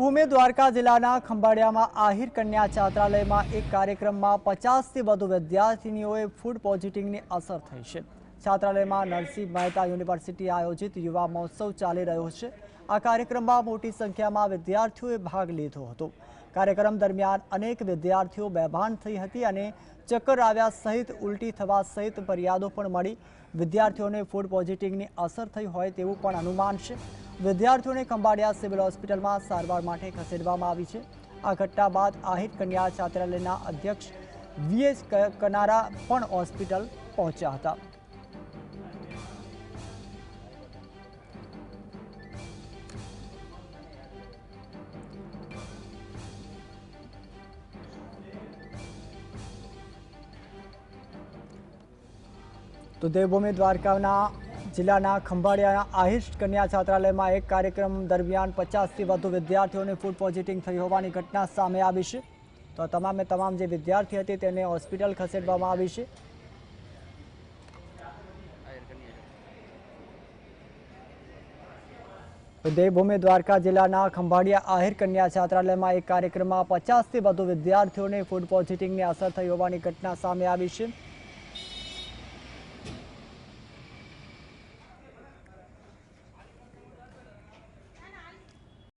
દેવભૂમિ દ્વારકા જિલ્લાના ખંભાળિયામાં આહિર કન્યા છાત્રાલયમાં એક કાર્યક્રમમાં પચાસથી વધુ વિદ્યાર્થીનીઓએ ફૂડ પોઝિટિવની અસર થઈ છે. છાત્રાલયમાં નરસિંહ મહેતા યુનિવર્સિટી આયોજિત યુવા મહોત્સવ ચાલી રહ્યો છે. આ કાર્યક્રમમાં મોટી સંખ્યામાં વિદ્યાર્થીઓએ ભાગ લીધો હતો. કાર્યક્રમ દરમિયાન અનેક વિદ્યાર્થીઓ બેભાન થઈ હતી અને ચક્કર આવ્યા સહિત ઉલટી થવા સહિત ફરિયાદો પણ મળી. વિદ્યાર્થીઓને ફૂડ પોઝિટિવની અસર થઈ હોય તેવું પણ અનુમાન છે. વિદ્યાર્થીઓને ખંભાળિયા સિવિલ હોસ્પિટલમાં સારવાર માટે ખસેડવામાં આવી છે. આ ઘટના બાદ આહિર કન્યા છાત્રાલયના અધ્યક્ષ વીએસ કનારા પણ હોસ્પિટલ પહોંચ્યા હતા. તો દેવભૂમિ દ્વારકાના જિલ્લાના ખંભાળિયાના આહિષ્ટ કન્યા છાત્રાલયમાં એક કાર્યક્રમ દરમિયાન પચાસથી વધુ વિદ્યાર્થીઓને ફૂડ પોઝિટિવ થઈ હોવાની ઘટના સામે આવી છે. તો તમામે તમામ જે વિદ્યાર્થી હતી તેને હોસ્પિટલ ખસેડવામાં આવી છે. દેવભૂમિ દ્વારકા જિલ્લાના ખંભાળિયા આહિર કન્યા છાત્રાલયમાં એક કાર્યક્રમમાં પચાસથી વધુ વિદ્યાર્થીઓને ફૂડ પોઝિટિવની અસર થઈ હોવાની ઘટના સામે આવી છે.